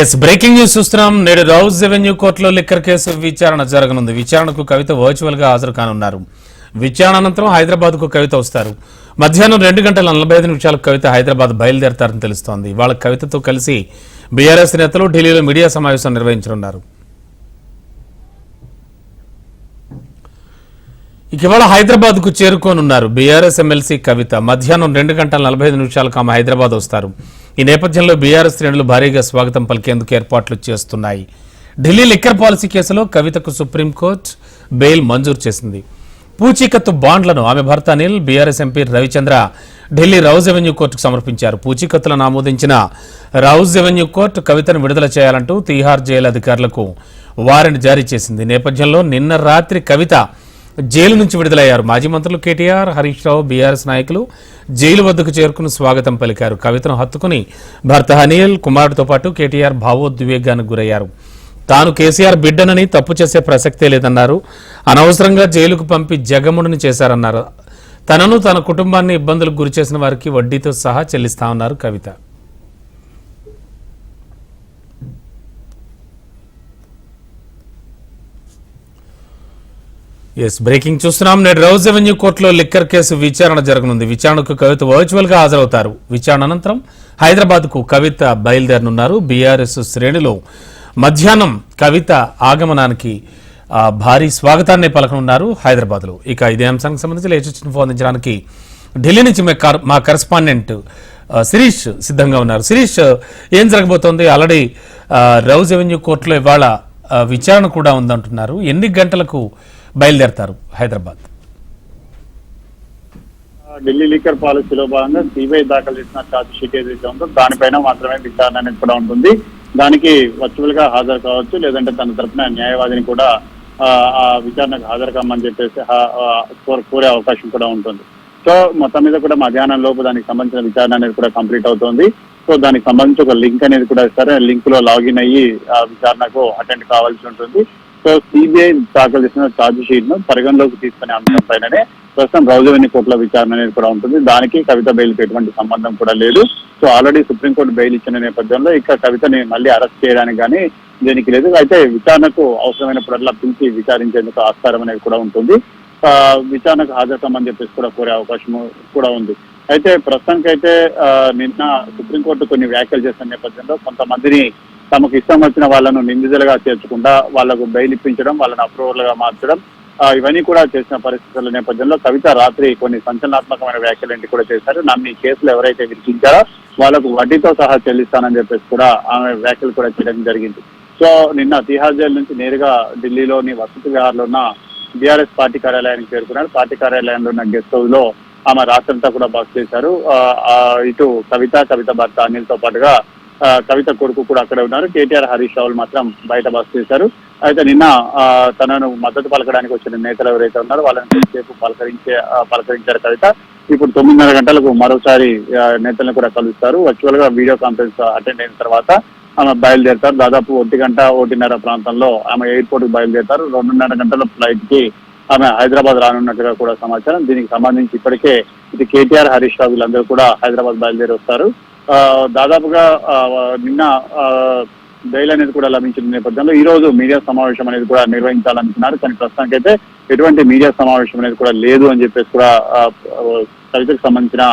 Yes breaking news చూస్తున్నాం. నేడు Rouse revenue కోర్టులో లిక్కర్ కేసు విచారణ జరగనుంది. విచారణకు కవిత వర్చువల్గా హాజరు కానున్నారు. విచారణ అనంతరం హైదరాబాద్కు కవిత వస్తారు. మధ్యాహ్నం రెండు గంటల నలభై ఐదు నిమిషాలకు కవిత హైదరాబాద్ బయలుదేరతారని తెలుస్తోంది. వాళ్ళ కవితతో కలిసి బీఆర్ఎస్ నేతలు ఢిల్లీలో మీడియా సమావేశం నిర్వహించనున్నారు. ఇక ఇవాళ హైదరాబాద్కు చేరుకోనున్నారు. BRS MLC Kavitha. మధ్యాహ్నం రెండు గంటల నలభై ఐదు నిమిషాలకు ఆమె హైదరాబాద్ వస్తారు. ఈ నేపథ్యంలో బీఆర్ఎస్ శ్రేణులు భారీగా స్వాగతం పలికేందుకు ఏర్పాట్లు చేస్తున్నాయి. ఢిల్లీ లిక్కర్ పాలసీ కేసులో కవితకు సుప్రీంకోర్టు బెయిల్ మంజూరు చేసింది. పూచీకత్తు బాండ్లను ఆమె భర్త Anil BRS MP Ravichandra Delhi Rouse Avenue కోర్టుకు సమర్పించారు. పూచీకత్తులను ఆమోదించిన రౌజ్ ఎవెన్యూ కోర్టు కవితను విడుదల చేయాలంటూ తీహార్ జైలు అధికారులకు వారెంట్ జారీ చేసింది. నేపథ్యంలో నిన్న రాత్రి కవిత జైలు నుంచి విడుదలయ్యారు. మాజీ మంత్రులు కేటీఆర్ హరీష్ రావు బీఆర్ఎస్ నాయకులు జైలు వద్దకు చేరుకుని స్వాగతం పలికారు. కవితను హత్తుకుని భర్త హనీల్ కుమారుడితో పాటు కేటీఆర్ భావోద్వేగానికి గురయ్యారు. తాను కేసీఆర్ బిడ్డనని తప్పు చేసే ప్రసక్తే లేదన్నారు. అనవసరంగా జైలుకు పంపి జగముడిని చేశారన్నారు. తనను తన కుటుంబాన్ని ఇబ్బందులకు గురిచేసిన వారికి వడ్డీతో సహా చెల్లిస్తామన్నారు కవిత. ఎస్ బ్రేకింగ్ చూస్తున్నాం. నేడు రౌజ్ ఎవెన్యూ కోర్టులో లిక్కర్ కేసు విచారణ జరగనుంది. విచారణకు కవిత వర్చువల్గా హాజరవుతారు. విచారణ అనంతరం హైదరాబాద్కు కవిత బయలుదేరనున్నారు. బీఆర్ఎస్ శ్రేణిలో మధ్యాహ్నం కవిత ఆగమనానికి భారీ స్వాగతాన్ని పలకనున్నారు హైదరాబాద్లో ఇక ఇదే అంశానికి సంబంధించి లేటెస్ట్ ఫోన్ అందించడానికి ఢిల్లీ నుంచి మా కర్- మా కరెస్పాండెంట్ శిరీష్ సిద్ధంగా ఉన్నారు. శిరీష్ ఏం జరగబోతోంది? ఆల్రెడీ రౌజ్ ఎవెన్యూ కోర్టులో ఇవాళ విచారణ కూడా ఉందంటున్నారు. ఎన్ని గంటలకు బయలుదేరతారు హైదరాబాద్. ఢిల్లీ లీకర్ పాలసీలో భాగంగా సిబిఐ దాఖలు చేసిన ఛార్జ్ షీట్ ఏదైతే ఉందో దానిపైన మాత్రమే విచారణ అనేది కూడా ఉంటుంది. దానికి వర్చువల్గా హాజరు కావచ్చు లేదంటే తన తరఫున న్యాయవాదిని కూడా ఆ, విచారణకు హాజరు కామని చెప్పేసి కోరే అవకాశం కూడా ఉంటుంది. సో మొత్తం మీద కూడా మధ్యాహ్నం లోపు దానికి సంబంధించిన విచారణ అనేది కూడా కంప్లీట్ అవుతుంది. సో దానికి సంబంధించి ఒక లింక్ అనేది కూడా ఇస్తారు లింక్లో లాగిన్ అయ్యి ఆ విచారణకు అటెండ్ కావాల్సి ఉంటుంది. సో సిబిఐ దాఖలు చేసిన ఛార్జ్ షీట్ను పరిగణలోకి తీసుకునే అంశం పైననే ప్రస్తుతం రౌజవెన్ని కోర్టుల విచారణ అనేది కూడా ఉంటుంది. దానికి కవిత బెయిల్కి ఎటువంటి సంబంధం కూడా లేదు. సో ఆల్రెడీ సుప్రీంకోర్టు బెయిల్ ఇచ్చిన నేపథ్యంలో ఇక కవితని మళ్ళీ అరెస్ట్ చేయడానికి కానీ దీనికి లేదు. అయితే విచారణకు అవసరమైనప్పుడల్లా పిలిచి విచారించేందుకు ఆస్కారం అనేది కూడా ఉంటుంది. ఆ, విచారణకు హాజరుకమని చెప్పేసి కూడా కోరే అవకాశం కూడా ఉంది. అయితే ప్రస్తుతానికైతే నిన్న సుప్రీంకోర్టు కొన్ని వ్యాఖ్యలు చేసిన నేపథ్యంలో కొంతమందిని తమకు ఇష్టం వచ్చిన వాళ్ళను నిందితులుగా చేర్చకుండా వాళ్ళకు బెయిల్ ఇప్పించడం వాళ్ళని అప్రూవల్గా మార్చడం ఇవన్నీ కూడా చేసిన పరిస్థితుల నేపథ్యంలో కవిత రాత్రి కొన్ని సంచలనాత్మకమైన వ్యాఖ్యలు కూడా చేశారు. నన్ను ఈ కేసులు ఎవరైతే విరిచించారో వాళ్ళకు వడ్డీతో సహా చెల్లిస్తానని చెప్పేసి కూడా ఆమె వ్యాఖ్యలు కూడా చేయడం జరిగింది. సో నిన్న తిహార్ జైలు నుంచి నేరుగా ఢిల్లీలోని వసతి విహార్లో ఉన్న బీఆర్ఎస్ పార్టీ కార్యాలయానికి చేరుకున్నారు. పార్టీ కార్యాలయంలో ఉన్న గెస్ట్ హౌస్లో ఆమె రాత్రంతా కూడా బస్ చేశారు. ఇటు కవిత కవిత భర్త అనిల్తో పాటుగా కవిత కొడుకు కూడా అక్కడే ఉన్నారు. కేటీఆర్ హరీష్ రావులు మాత్రం బయట బస్ చేశారు. అయితే నిన్న ఆ, తనను మద్దతు పలకడానికి వచ్చిన నేతలు ఎవరైతే ఉన్నారో వాళ్ళని కొద్దిసేపు పలకరించే పలకరించారు కవిత. ఇప్పుడు తొమ్మిదిన్నర గంటలకు మరోసారి నేతలను కూడా కలుస్తారు. వర్చువల్గా వీడియో కాన్ఫరెన్స్ అటెండ్ అయిన తర్వాత ఆమె బయలుదేరుతారు. దాదాపు ఒంటి గంట ఒకటిన్నర ప్రాంతంలో ఆమె ఎయిర్పోర్ట్కి బయలుదేరుతారు. రెండున్నర గంటల ఫ్లైట్కి ఆమె హైదరాబాద్ రానున్నట్టుగా కూడా సమాచారం. దీనికి సంబంధించి ఇప్పటికే ఇది కేటీఆర్ హరీష్ రావు వీళ్ళందరూ కూడా హైదరాబాద్ బయలుదేరి వస్తారు. దాదాపుగా ఆ, నిన్న ఆ, బెయిల్ అనేది కూడా లభించిన నేపథ్యంలో ఈ రోజు మీడియా సమావేశం అనేది కూడా నిర్వహించాలనుకున్నారు. కానీ ప్రస్తుతానికైతే ఎటువంటి మీడియా సమావేశం అనేది కూడా లేదు అని చెప్పేసి కూడా కవితకు సంబంధించిన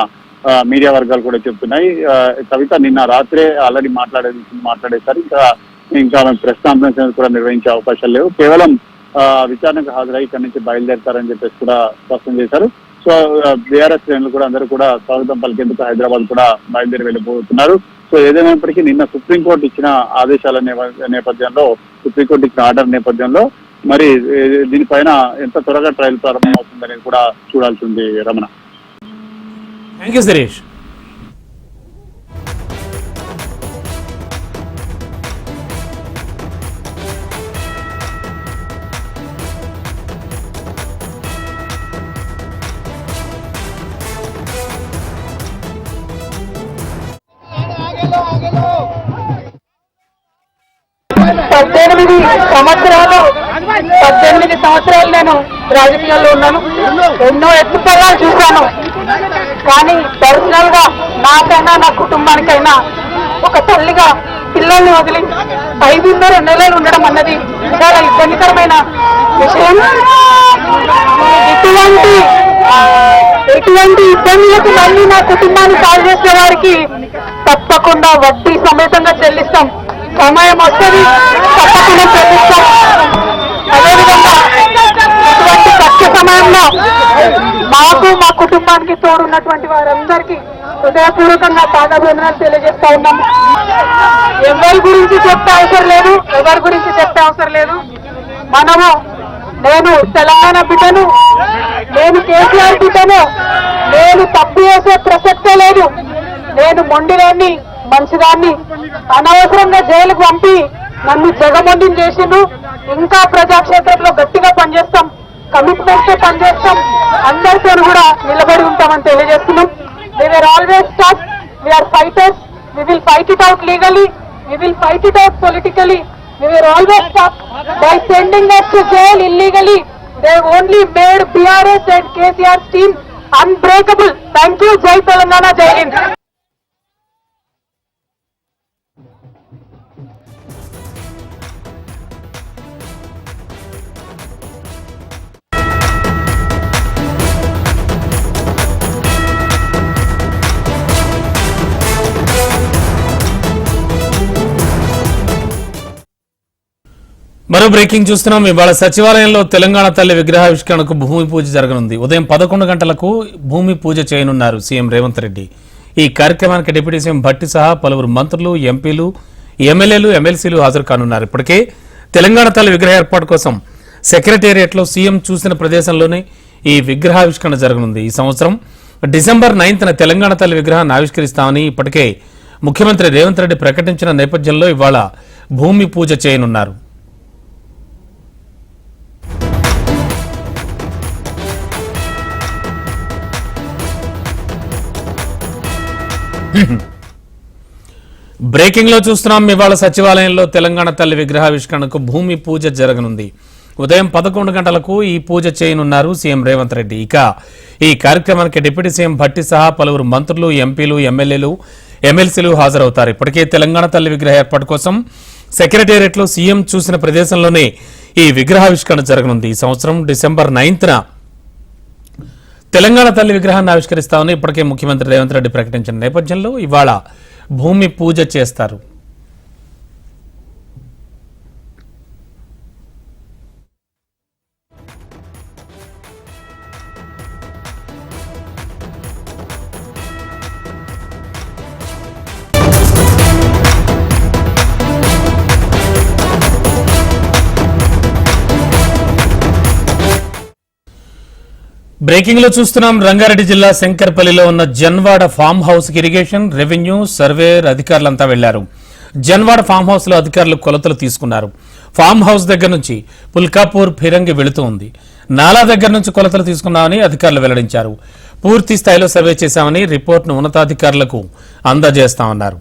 మీడియా వర్గాలు కూడా చెప్తున్నాయి. ఆ, కవిత నిన్న రాత్రే ఆల్రెడీ మాట్లాడే మాట్లాడేశారు. ఇంకా ఇంకా ప్రెస్ కాన్ఫరెన్స్ అనేది కూడా నిర్వహించే అవకాశాలు లేవు. కేవలం ఆ, విచారణకు హాజరై ఇక్కడి నుంచి బయలుదేరతారని చెప్పేసి కూడా స్పష్టం చేశారు. సో బీఆర్ఎస్ శ్రేణులు కూడా అందరూ కూడా స్వాగతం పలికేందుకు హైదరాబాద్ కూడా బయలుదేరి వెళ్ళిపోతున్నారు. సో ఏదేమైనప్పటికీ నిన్న సుప్రీంకోర్టు ఇచ్చిన ఆదేశాల నేప- నేపథ్యంలో సుప్రీంకోర్టు ఇచ్చిన ఆర్డర్ నేపథ్యంలో మరి దీనిపైన ఎంత త్వరగా ట్రయల్ ప్రారంభం అవుతుందనేది కూడా చూడాల్సి ఉంది రమణ. థ్యాంక్ యూ సురేష్ పద్దెనిమిది సంవత్సరాలు. పద్దెనిమిది సంవత్సరాలు నేను రాజకీయాల్లో ఉన్నాను. ఎన్నో ఎత్తుపల్లాలు చూశాను. కానీ పర్సనల్గా నాకైనా నా కుటుంబానికైనా ఒక తల్లిగా పిల్లల్ని వదిలి ఐదున్నర నెలలు ఉండడం అన్నది చాలా ఇబ్బందికరమైన విషయం. ఇటువంటి ఎటువంటి ఇబ్బందులకు మళ్ళీ నా కుటుంబాన్ని సాల్వ్ చేసే వారికి తప్పకుండా వడ్డీ సమేతంగా చెల్లిస్తాం. సమయం వస్తుంది తప్పకుండా చెల్లిస్తాం అదేవిధంగా ఇటువంటి కష్ట సమయంలో మాకు మా కుటుంబానికి తోడున్నటువంటి వారందరికీ హృదయపూర్వకంగా పాదాభివందనాలు తెలియజేస్తా ఉన్నాం. ఎవరి గురించి చెప్తే అవసరం లేదు ఎవరి గురించి చెప్తే అవసరం లేదు. మనము నేను తెలంగాణ బిడ్డను నేను కేసీఆర్ బిడ్డను నేను తప్పు చేసే ప్రసక్తే లేదు. నేను మొండిరాన్ని మంచిదాన్ని అనవసరంగా జైలుకు పంపి నన్ను జగమొండిని చేసిండు. ఇంకా ప్రజాక్షేత్రంలో గట్టిగా పనిచేస్తాం కమిట్మెంట్తో పనిచేస్తాం. అందరితో కూడా నిలబడి ఉంటామని తెలియజేస్తున్నాం. They were always chaff we are fighters we will fight it out legally we will fight it out politically we will always stop by sending us jail illegally they only made BRS and KCR steam unbreakable thank you జై తెలంగాణ జై హింద్ మరో breaking చూస్తున్నాం. ఇవాళ సచివాలయంలో తెలంగాణ తల్లి విగ్రహావిష్కరణకు భూమి పూజ జరగనుంది. ఉదయం పదకొండు గంటలకు భూమి పూజ చేయనున్నారు సీఎం రేవంత్ రెడ్డి. ఈ కార్యక్రమానికి డిప్యూటీ సీఎం భట్టి సహా పలువురు మంత్రులు ఎంపీలు ఎమ్మెల్యేలు ఎమ్మెల్సీలు హాజరు కానున్నారు. ఇప్పటికే తెలంగాణ తల్లి విగ్రహ ఏర్పాటు కోసం సెక్రటేరియట్లో సీఎం చూసిన ప్రదేశంలోనే ఈ విగ్రహావిష్కరణ జరగనుంది. ఈ సంవత్సరం డిసెంబర్ నైన్త్న తెలంగాణ తల్లి విగ్రహాన్ని ఆవిష్కరిస్తామని ఇప్పటికే ముఖ్యమంత్రి రేవంత్ రెడ్డి ప్రకటించిన నేపథ్యంలో ఇవాళ భూమి పూజ చేయనున్నారు. బ్రేకింగ్లో చూస్తున్నాం ఇవాళ సచివాలయంలో తెలంగాణ తల్లి విగ్రహావిష్కరణకు భూమి పూజ జరగనుంది. ఉదయం పదకొండు గంటలకు ఈ పూజ చేయనున్నారు సీఎం రేవంత్ రెడ్డి. ఇక ఈ కార్యక్రమానికి డిప్యూటీ సీఎం భట్టి సహా పలువురు మంత్రులు ఎంపీలు ఎమ్మెల్యేలు ఎమ్మెల్సీలు హాజరవుతారు. ఇప్పటికే తెలంగాణ తల్లి విగ్రహ ఏర్పాటు కోసం సెక్రటేరియట్లో సీఎం చూసిన ప్రదేశంలోనే ఈ విగ్రహావిష్కరణ జరగనుంది. ఈ సంవత్సరం డిసెంబర్ నైన్త్న తెలంగాణ తల్లి విగ్రహాన్ని ఆవిష్కరిస్తామని ఇప్పటికే ముఖ్యమంత్రి రేవంత్ రెడ్డి ప్రకటించిన నేపథ్యంలో ఇవాళ భూమి పూజ చేస్తారు. బ్రేకింగ్లో చూస్తున్నాం. రంగారెడ్డి జిల్లా శంకర్పల్లిలో ఉన్న జన్వాడ ఫామ్ హౌస్కి ఇరిగేషన్ రెవెన్యూ సర్వేర్ అధికారులంతా వెళ్ళారు. జన్వాడ ఫామ్ హౌస్లో అధికారులు కొలతలు తీసుకున్నారు. ఫామ్ హౌస్ దగ్గర నుంచి పుల్కాపూర్ ఫిరంగి వెళుతూ ఉంది. నాలా దగ్గర నుంచి కొలతలు తీసుకున్నామని అధికారులు వెల్లడించారు. పూర్తి స్థాయిలో సర్వే చేశామని రిపోర్ట్ను ఉన్నతాధికారులకు అందజేస్తామన్నారు.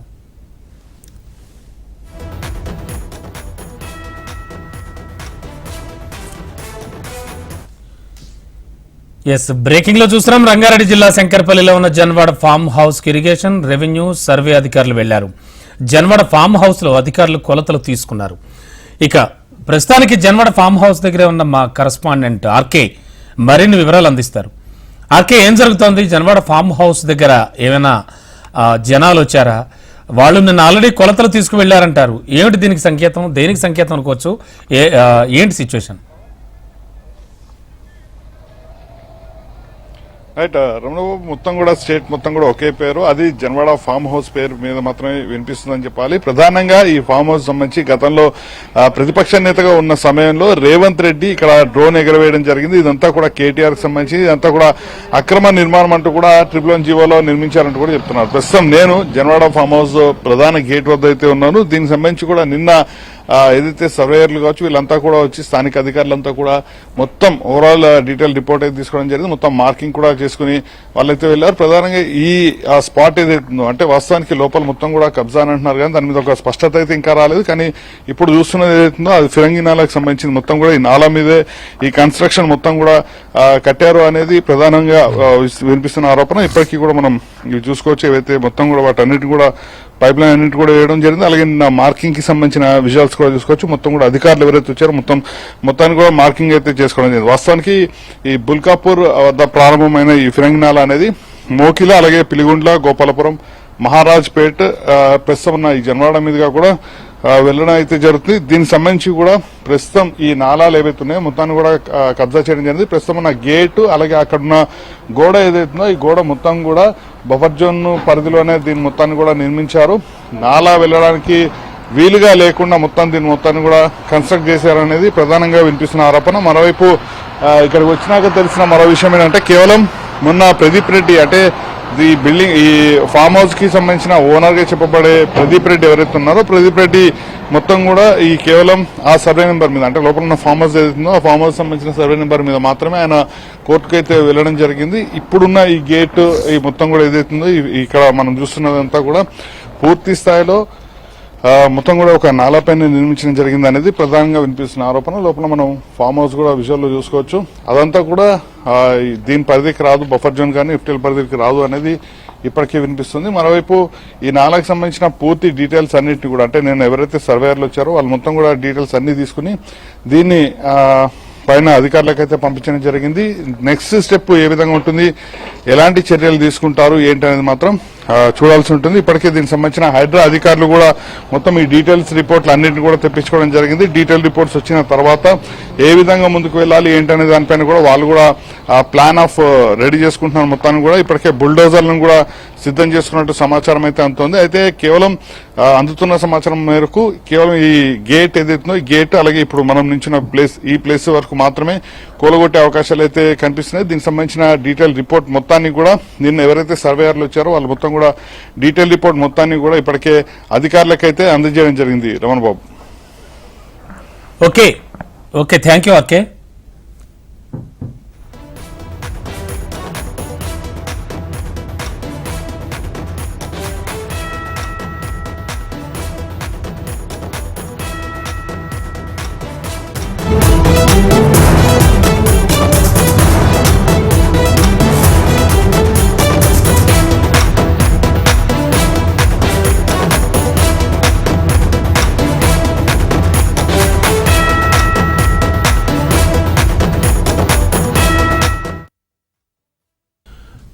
ఎస్ బ్రేకింగ్లో చూస్తున్నాం. రంగారెడ్డి జిల్లా శంకర్పల్లిలో ఉన్న జన్వాడ ఫామ్ హౌస్కి ఇరిగేషన్ రెవెన్యూ సర్వే అధికారులు వెళ్ళారు. జన్వాడ ఫామ్ హౌస్లో అధికారులు కొలతలు తీసుకున్నారు. ఇక ప్రస్తుతానికి జన్వాడ ఫామ్ హౌస్ దగ్గర ఉన్న మా కరస్పాండెంట్ ఆర్కే మరిన్ని వివరాలు అందిస్తారు. ఆర్కే ఏం జరుగుతోంది? జన్వాడ ఫామ్ హౌస్ దగ్గర ఏమైనా జనాలు వచ్చారా? వాళ్ళు నిన్న ఆల్రెడీ కొలతలు తీసుకువెళ్ళారంటారు. ఏమిటి దీనికి సంకేతం? దేనికి సంకేతం అనుకోవచ్చు? ఏంటి సిచ్యువేషన్ రైట్ రమణబాబు మొత్తం కూడా స్టేట్ మొత్తం కూడా ఒకే పేరు. అది జన్వాడ ఫామ్ హౌస్ పేరు మీద మాత్రమే వినిపిస్తుందని చెప్పాలి. ప్రధానంగా ఈ ఫామ్ హౌస్ సంబంధించి గతంలో ప్రతిపక్ష నేతగా ఉన్న సమయంలో రేవంత్ రెడ్డి ఇక్కడ డ్రోన్ ఎగరవేయడం జరిగింది. ఇదంతా కూడా కేటీఆర్కి సంబంధించి ఇదంతా కూడా అక్రమ నిర్మాణం అంటూ కూడా ట్రిపుల్ వన్ జీవోలో నిర్మించారంటూ కూడా చెప్తున్నారు. ప్రస్తుతం నేను జన్వాడ ఫామ్ హౌస్ ప్రధాన గేట్ వద్ద అయితే ఉన్నాను. దీనికి సంబంధించి కూడా నిన్న ఏదైతే సర్వేయర్లు కావచ్చు వీళ్ళంతా కూడా వచ్చి స్థానిక అధికారులంతా కూడా మొత్తం ఓవరాల్ డీటెయిల్ రిపోర్ట్ అయితే తీసుకోవడం జరిగింది. మొత్తం మార్కింగ్ కూడా చేసుకుని వాళ్ళైతే వెళ్ళారు. ప్రధానంగా ఈ ఆ స్పాట్ ఏదైతుందో అంటే వాస్తవానికి లోపల మొత్తం కూడా కబ్జా అని అంటున్నారు కానీ దాని మీద ఒక స్పష్టత అయితే ఇంకా రాలేదు. కానీ ఇప్పుడు చూస్తున్నది ఏదైతుందో అది ఫిరంగి నాలకు సంబంధించింది. మొత్తం కూడా ఈ నాలా మీదే ఈ కన్స్ట్రక్షన్ మొత్తం కూడా కట్టారు అనేది ప్రధానంగా వినిపిస్తున్న ఆరోపణ. ఇప్పటికీ కూడా మనం ఇవి చూసుకోవచ్చు ఏవైతే మొత్తం కూడా వాటన్నిటి కూడా పైప్ లైన్ అన్నింటి కూడా వేయడం జరిగింది. అలాగే నా మార్కింగ్కి సంబంధించిన విజువల్స్ కూడా చూసుకోవచ్చు. మొత్తం కూడా అధికారులు ఎవరైతే వచ్చారో మొత్తం మొత్తానికి కూడా మార్కింగ్ అయితే చేసుకోవడం జరిగింది. వాస్తవానికి ఈ బుల్కాపూర్ వద్ద ప్రారంభమైన ఈ ఫిరంగినాల అనేది మోకిల అలాగే పిలిగుండ్ల గోపాలపురం మహారాజ్పేట్ ఆ, ప్రస్తుతం ఉన్న ఈ జన్వాడ మీదుగా కూడా వెళ్ళడం అయితే జరుగుతుంది. దీనికి సంబంధించి కూడా ప్రస్తుతం ఈ నాలాలు ఏవైతే ఉన్నాయో మొత్తాన్ని కూడా కబ్జా చేయడం జరిగింది. ప్రస్తుతం ఉన్న గేటు అలాగే అక్కడ ఉన్న గోడ ఏదైతుందో ఈ గోడ మొత్తం కూడా బఫర్ జోన్ పరిధిలోనే దీని మొత్తాన్ని కూడా నిర్మించారు. నాలా వెళ్ళడానికి వీలుగా లేకుండా మొత్తం దీని మొత్తాన్ని కూడా కన్స్ట్రక్ట్ చేశారనేది ప్రధానంగా వినిపిస్తున్న ఆరోపణ. మరోవైపు ఇక్కడికి వచ్చినాక తెలిసిన మరో విషయం ఏంటంటే కేవలం మొన్న ప్రదీప్ రెడ్డి అంటే ఈ బిల్డింగ్ ఈ ఫామ్ హౌస్కి సంబంధించిన ఓనర్గా చెప్పబడే ప్రదీప్ రెడ్డి ఎవరైతే ఉన్నారో ప్రదీప్ రెడ్డి మొత్తం కూడా ఈ కేవలం ఆ సర్వే నెంబర్ మీద అంటే లోపల ఉన్న ఫామ్ హౌస్ ఏదైతుందో ఆ ఫామ్ హౌస్ సంబంధించిన సర్వే నెంబర్ మీద మాత్రమే ఆయన కోర్టుకు అయితే వెళ్ళడం జరిగింది. ఇప్పుడున్న ఈ గేట్ ఈ మొత్తం కూడా ఏదైతుందో ఇక్కడ మనం చూస్తున్నదంతా కూడా పూర్తి స్థాయిలో మొత్తం కూడా ఒక నాలాపైన నిర్మించడం జరిగింది అనేది ప్రధానంగా వినిపిస్తున్న ఆరోపణ. లోపల మనం ఫామ్ హౌస్ కూడా విషయాల్లో చూసుకోవచ్చు. అదంతా కూడా దీని పరిధికి రాదు బఫర్ జోన్ కానీ ఎఫ్టీఎల్ పరిధికి రాదు అనేది ఇప్పటికే వినిపిస్తుంది. మరోవైపు ఈ నాలకు సంబంధించిన పూర్తి డీటెయిల్స్ అన్నింటినీ కూడా అంటే నేను ఎవరైతే సర్వేయర్లు వచ్చారో వాళ్ళు మొత్తం కూడా డీటెయిల్స్ అన్ని తీసుకుని దీన్ని పైన అధికారులకైతే పంపించడం జరిగింది. నెక్స్ట్ స్టెప్ ఏ విధంగా ఉంటుంది ఎలాంటి చర్యలు తీసుకుంటారు ఏంటనేది మాత్రం చూడాల్సి ఉంటుంది. ఇప్పటికే దీనికి సంబంధించిన హైడ్రా అధికారులు కూడా మొత్తం ఈ డీటెయిల్స్ రిపోర్ట్లు అన్నింటిని కూడా తెప్పించుకోవడం జరిగింది. డీటెయిల్ రిపోర్ట్స్ వచ్చిన తర్వాత ఏ విధంగా ముందుకు వెళ్ళాలి ఏంటనే దానిపైన కూడా వాళ్ళు కూడా ప్లాన్ ఆఫ్ రెడీ చేసుకుంటున్నారు మొత్తాన్ని కూడా. ఇప్పటికే బుల్డోజర్లను కూడా సిద్ధం చేసుకున్నట్టు సమాచారం అయితే అందుతోంది. అయితే కేవలం అందుతున్న సమాచారం మేరకు కేవలం ఈ గేట్ ఏదైతుందో ఈ గేట్ అలాగే ఇప్పుడు మనం నించిన ప్లేస్ ఈ ప్లేస్ వరకు మాత్రమే కూలగొట్టే అవకాశాలు అయితే కనిపిస్తున్నాయి. దీనికి సంబంధించిన డీటెయిల్ రిపోర్ట్ మొత్తాన్ని కూడా నిన్న ఎవరైతే సర్వేయర్లు వచ్చారో వాళ్ళు మొత్తం కూడా డీటెయిల్ రిపోర్ట్ మొత్తాన్ని కూడా ఇప్పటికే అధికారులకైతే అందజేయడం జరిగింది Ramana Babu okay. Okay thank you okay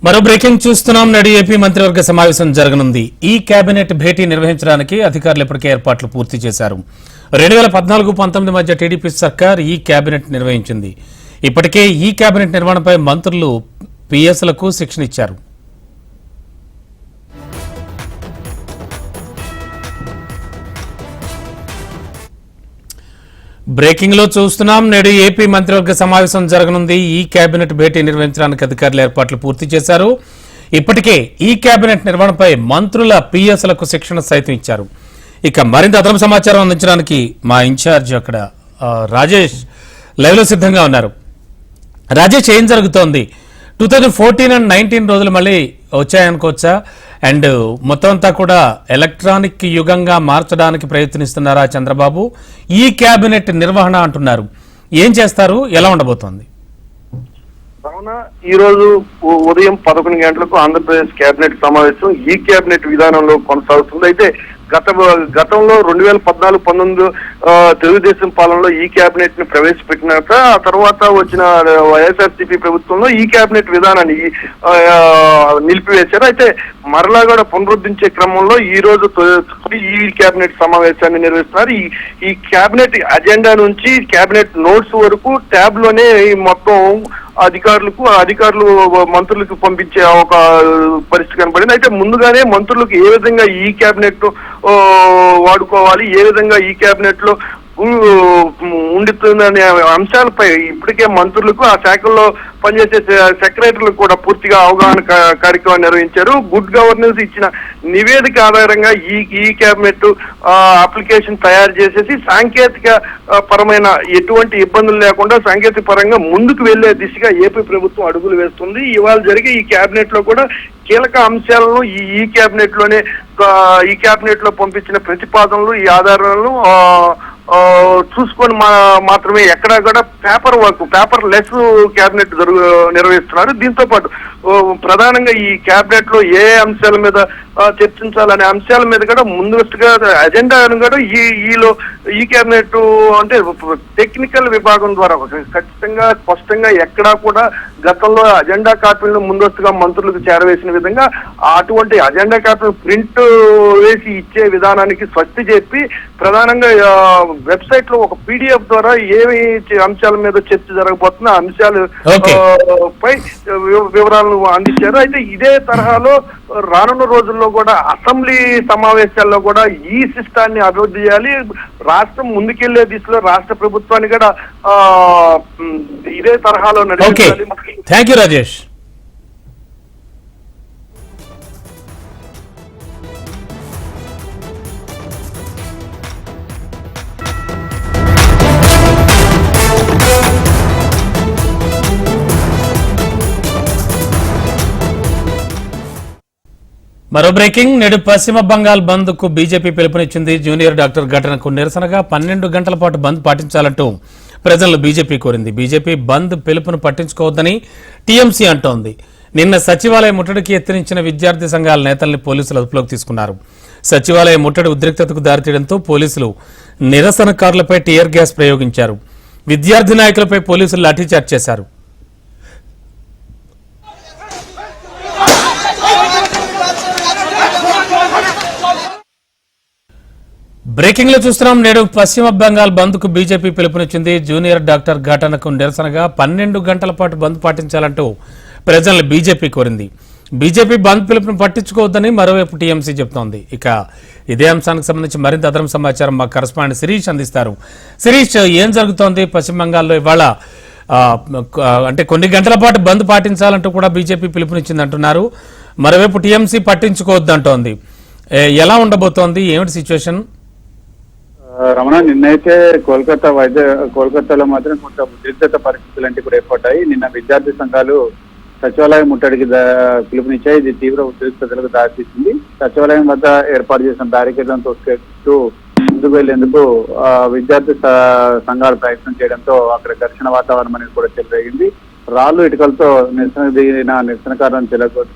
మరో బ్రేకింగ్ చూస్తున్నాం. నడి ఏపీ మంత్రివర్గ సమావేశం జరగనుంది. ఈ కేబినెట్ భేటీ నిర్వహించడానికి అధికారులు ఇప్పటికే ఏర్పాట్లు పూర్తి చేశారు. రెండు వేల పద్నాలుగు పంతొమ్మిది మధ్య టీడీపీ సర్కార్ ఈ కేబినెట్ నిర్వహించింది. ఇప్పటికే ఈ కేబినెట్ నిర్వహణపై మంత్రులు పిఎస్లకు శిక్షణ ఇచ్చారు. బ్రేకింగ్లో చూస్తున్నాం. నేడు ఏపీ మంత్రివర్గ సమావేశం జరగనుంది. ఈ కేబినెట్ భేటీ నిర్వహించడానికి అధికారులు ఏర్పాట్లు పూర్తి చేశారు. ఇప్పటికే ఈ కేబినెట్ నిర్వహణపై మంత్రుల పిఎస్లకు శిక్షణ సైతం ఇచ్చారు. ఇక మరింత అదనపు సమాచారం అందించడానికి మా ఇన్ఛార్జ్ అక్కడ రాజేష్ లైవ్లో సిద్ధంగా ఉన్నారు. రాజేష్ ఏం జరుగుతోంది? Two thousand fourteen and nineteen రోజులు మళ్ళీ వచ్చాయనుకోవచ్చా? అండ్ మొత్తం అంతా కూడా ఎలక్ట్రానిక్ యుగంగా మార్చడానికి ప్రయత్నిస్తున్నారా చంద్రబాబు? ఈ కేబినెట్ నిర్వహణ అంటున్నారు. ఏం చేస్తారు? ఎలా ఉండబోతోంది? కావున ఈ రోజు ఉదయం పదకొండు గంటలకు ఆంధ్రప్రదేశ్ కేబినెట్ సమావేశం. ఈ కేబినెట్ విధానంలో కొనసాగుతుంది. అయితే గత గతంలో రెండు వేల పద్నాలుగు పంతొమ్మిది తెలుగుదేశం పాలనలో ఈ కేబినెట్ని ప్రవేశపెట్టినాక ఆ తర్వాత వచ్చిన వైఎస్ఆర్సీపీ ప్రభుత్వంలో ఈ కేబినెట్ విధానాన్ని నిలిపివేశారు. అయితే మరలా కూడా పునరుద్ధరించే క్రమంలో ఈ రోజు ఈ కేబినెట్ సమావేశాన్ని నిర్వహిస్తున్నారు. ఈ ఈ కేబినెట్ అజెండా నుంచి కేబినెట్ నోట్స్ వరకు ట్యాబ్లోనే మొత్తం అధికారులకు అధికారులు మంత్రులకు పంపించే ఒక పరిస్థితి కనబడింది. అయితే ముందుగానే మంత్రులకు ఏ విధంగా ఈ క్యాబినెట్ వాడుకోవాలి ఏ విధంగా ఈ క్యాబినెట్లో ఉండుతుందనే అంశాలపై ఇప్పటికే మంత్రులకు ఆ శాఖల్లో పనిచేసే సెక్రటరీలకు కూడా పూర్తిగా అవగాహన కార్యక్రమం నిర్వహించారు. గుడ్ గవర్నెన్స్ ఇచ్చిన నివేదిక ఆధారంగా ఈ ఈ క్యాబినెట్ అప్లికేషన్ తయారు చేసేసి సాంకేతిక పరమైన ఎటువంటి ఇబ్బందులు లేకుండా సాంకేతిక పరంగా ముందుకు వెళ్ళే దిశగా ఏపీ ప్రభుత్వం అడుగులు వేస్తుంది. ఇవాళ జరిగే ఈ క్యాబినెట్లో కూడా కీలక అంశాలను ఈ ఈ క్యాబినెట్లోనే ఈ క్యాబినెట్లో పంపించిన ప్రతిపాదనలు ఈ ఆధారాలను చూసుకొని మా మాత్రమే ఎక్కడా కూడా paper work paperless cabinet జరుగు నిర్వహిస్తున్నారు. దీంతో పాటు ప్రధానంగా ఈ క్యాబినెట్లో ఏ అంశాల మీద చర్చించాలనే అంశాల మీద కూడా ముందస్తుగా అజెండా కూడా ఈ ఈలో ఈ కేబినెట్ అంటే టెక్నికల్ విభాగం ద్వారా ఖచ్చితంగా స్పష్టంగా ఎక్కడా కూడా గతంలో అజెండా కాపీలను ముందస్తుగా మంత్రులకు చేరవేసిన విధంగా అటువంటి అజెండా కాపీలు ప్రింట్ వేసి ఇచ్చే విధానానికి స్వస్తి చెప్పి ప్రధానంగా వెబ్సైట్లో ఒక పీడిఎఫ్ ద్వారా ఏమి అంశాల మీద చర్చ జరగబోతున్న అంశాలు పై వివ- వివరాలను అందించారు. అయితే ఇదే తరహాలో రానున్న రోజుల్లో కూడా అసెంబ్లీ సమావేశాల్లో కూడా ఈ సిస్టాన్ని అభివృద్ధి చేయాలి. రాష్ట్రం ముందుకెళ్ళే దిశలో రాష్ట్ర ప్రభుత్వాన్ని కూడా ఇదే తరహాలో నడిపించాలి. థ్యాంక్ యూ రాజేష్ మరో బ్రేకింగ్. నేడు పశ్చిమ బంగాల్ బంద్కు బీజేపీ పిలుపునిచ్చింది. జూనియర్ డాక్టర్ ఘటనకు నిరసనగా పన్నెండు గంటల పాటు బంద్ పాటించాలంటూ ప్రజలను బీజేపీ కోరింది. బీజేపీ బంద్ పిలుపును పట్టించుకోవద్దని టీఎంసీ అంటోంది. నిన్న సచివాలయ ముట్టడికి ఎత్తిరించిన విద్యార్థి సంఘాల నేతల్ని పోలీసులు అదుపులోకి తీసుకున్నారు. సచివాలయ ముట్టడి ఉద్రిక్తతకు దారితీయడంతో పోలీసులు నిరసనకారులపై టీయర్ గ్యాస్ ప్రయోగించారు. విద్యార్థి నాయకులపై పోలీసులు లాఠీచార్జ్ చేశారు. బ్రేకింగ్లో చూస్తున్నాం. నేడు పశ్చిమ బెంగాల్ బంద్కు బీజేపీ పిలుపునిచ్చింది. జూనియర్ డాక్టర్ ఘటనకు నిరసనగా పన్నెండు గంటల పాటు బంద్ పాటించాలంటూ ప్రజలను బీజేపీ కోరింది. బీజేపీ బంద్ పిలుపును పట్టించుకోవద్దని మరోవైపు టీఎంసీ చెబుతోంది ఇక ఇదే అంశానికి సంబంధించి మరింత అదనం సమాచారం మా కరస్పాండెంట్ శిరీష్ అందిస్తారు. శిరీష్ ఏం జరుగుతోంది? పశ్చిమ బంగాల్లో ఇవాళ అంటే కొన్ని గంటల పాటు బంద్ పాటించాలంటూ కూడా బీజేపీ పిలుపునిచ్చింది అంటున్నారు. మరోవైపు టీఎంసీ పట్టించుకోవద్దంటోంది. ఎలా ఉండబోతోంది? ఏమిటి సిచ్యువేషన్ రమణ నిన్నైతే కోల్కతా వైద్య కోల్కతాలో మాత్రం కొంత ఉద్రిక్తత పరిస్థితులు అంటే కూడా ఏర్పడ్డాయి. నిన్న విద్యార్థి సంఘాలు సచివాలయం ముట్టడికి పిలుపునిచ్చాయి. ఇది తీవ్ర ఉద్రిక్తతలకు దారితీసింది. సచివాలయం వద్ద ఏర్పాటు చేసిన బ్యారికేడ్లను తోసుకెళ్తూ ముందుకు వెళ్ళేందుకు విద్యార్థి సంఘాలు ప్రయత్నం చేయడంతో అక్కడ ఘర్షణ వాతావరణం అనేది కూడా చెలరేగింది. రాళ్ళు ఇటుకలతో నిరసన దిగిన నిరసనకారులను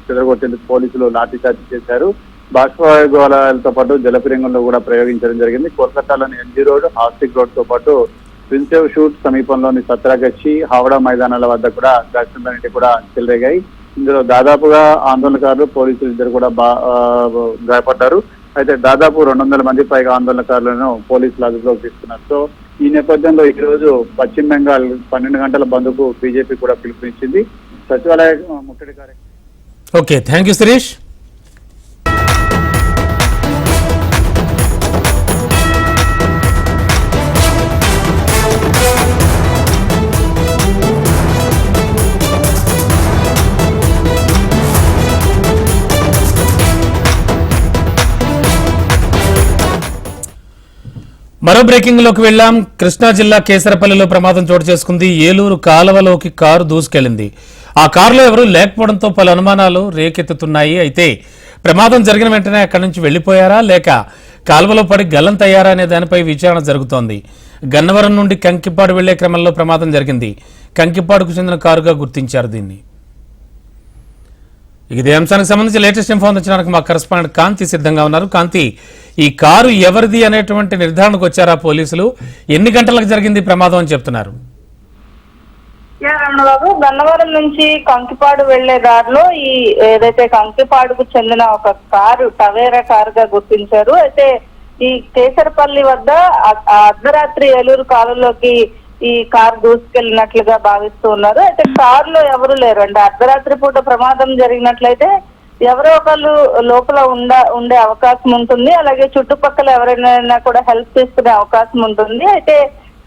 చెలగొట్టేందుకు పోలీసులు లాఠీచార్జ్ చేశారు. బాష్పగోళాలతో పాటు జలపిరంగంలో కూడా ప్రయోగించడం జరిగింది. కోల్కతాలోని ఎన్జీ రోడ్ హాస్టిక్ రోడ్తో పాటు ప్రిన్సేవ్ షూట్ సమీపంలోని సత్రాగచ్చి హావడా మైదానాల వద్ద కూడా ఘర్షణలన్నిటి కూడా చెలరేగాయి. ఇందులో దాదాపుగా ఆందోళనకారులు పోలీసులు ఇద్దరు కూడా బా గాయపడ్డారు. అయితే దాదాపు రెండు వందల మంది పైగా ఆందోళనకారులను పోలీసులు అదుపులోకి తీసుకున్నారు. సో ఈ నేపథ్యంలో ఈ రోజు పశ్చిమ బెంగాల్ పన్నెండు గంటల బంద్కు బీజేపీ కూడా పిలుపునిచ్చింది. సచివాలయ ముట్టడి కార్యక్రమం ఓకే థ్యాంక్ యూ సురేష్. మరో బ్రేకింగ్లోకి వెళ్ళాం. కృష్ణా జిల్లా కేసరపల్లిలో ప్రమాదం చోటు చేసుకుంది. ఏలూరు కాలవలోకి కారు దూసుకెళ్ళింది ఆ కారులో ఎవరూ లేకపోవడంతో పలు అనుమానాలు రేకెత్తుతున్నాయి. అయితే ప్రమాదం జరిగిన వెంటనే అక్కడి నుంచి వెళ్ళిపోయారా లేక కాలువలో పడి గల్లంతయ్యారా అనే దానిపై విచారణ జరుగుతోంది. గన్నవరం నుండి కంకిపాడు వెళ్ళే క్రమంలో ప్రమాదం జరిగింది. కంకిపాడుకు చెందిన కారుగా గుర్తించారు దీన్ని. ఇదే అంశానికి సంబంధించి లేటెస్ట్ ఇన్ఫార్మ్ ఇచ్చడానికి మా కరెస్పాండెంట్ కాంతి సిద్ధంగా ఉన్నారు. కాంతి ఈ కారు ఎవరిది అనేటువంటి నిర్ధారణకు వచ్చారా పోలీసులు? ఎన్ని గంటలకు జరిగింది ప్రమాదం అని చెప్తున్నారు? యా రమణబాబు గన్నవరం నుంచి కంకిపాడు వెళ్ళే దారిలో ఈ ఏదైతే కంకిపాడుకు చెందిన ఒక కారు టవేరా కారుగా గుర్తించారు. అయితే ఈ కేసరపల్లి వద్ద అర్ధరాత్రి ఏలూరు కాలంలోకి ఈ కార్ దూసుకెళ్ళినట్లుగా భావిస్తూ ఉన్నారు. అయితే కారులో ఎవరు లేరు అండి అర్ధరాత్రి పూట ప్రమాదం జరిగినట్లయితే ఎవరో ఒకళ్ళు లోపల ఉండ ఉండే అవకాశం ఉంటుంది. అలాగే చుట్టుపక్కల ఎవరైనా కూడా హెల్ప్ తీసుకునే అవకాశం ఉంటుంది. అయితే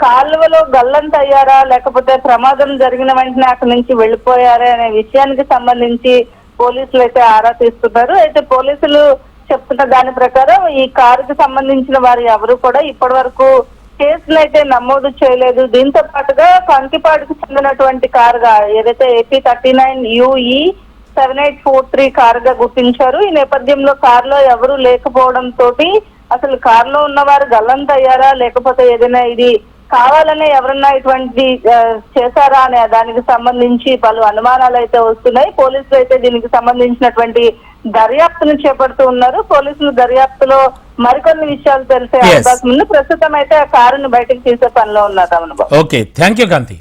కాలువలో గల్లంత అయ్యారా లేకపోతే ప్రమాదం జరిగిన వెంటనే అక్కడి నుంచి వెళ్ళిపోయారా అనే విషయానికి సంబంధించి పోలీసులు అయితే ఆరా తీస్తున్నారు. అయితే పోలీసులు చెప్తున్న దాని ప్రకారం ఈ కారుకి సంబంధించిన వారు ఎవరు కూడా ఇప్పటి వరకు కేసులు అయితే నమోదు చేయలేదు. దీంతో పాటుగా కంకిపాడుకు చెందినటువంటి కారుగా ఏదైతే AP thirty nine UE seven eight four three కారుగా గుర్తించారు. ఈ నేపథ్యంలో కారులో ఎవరు లేకపోవడం తోటి అసలు కారులో ఉన్నవారు గల్లంతయ్యారా? లేకపోతే ఏదైనా ఇది కావాలనే ఎవరన్నా ఇటువంటి చేశారా అనే దానికి సంబంధించి పలు అనుమానాలు అయితే వస్తున్నాయి. పోలీసులు అయితే దీనికి సంబంధించినటువంటి దర్యాప్తును చేపడుతూ ఉన్నారు. పోలీసులు దర్యాప్తులో మరికొన్ని విషయాలు తెలిసే. అవకాశం ఉంది. ప్రస్తుతం అయితే ఆ కారును బయటకు తీసే పనిలో ఉన్నారు ఓకే థ్యాంక్ యూ కాంతి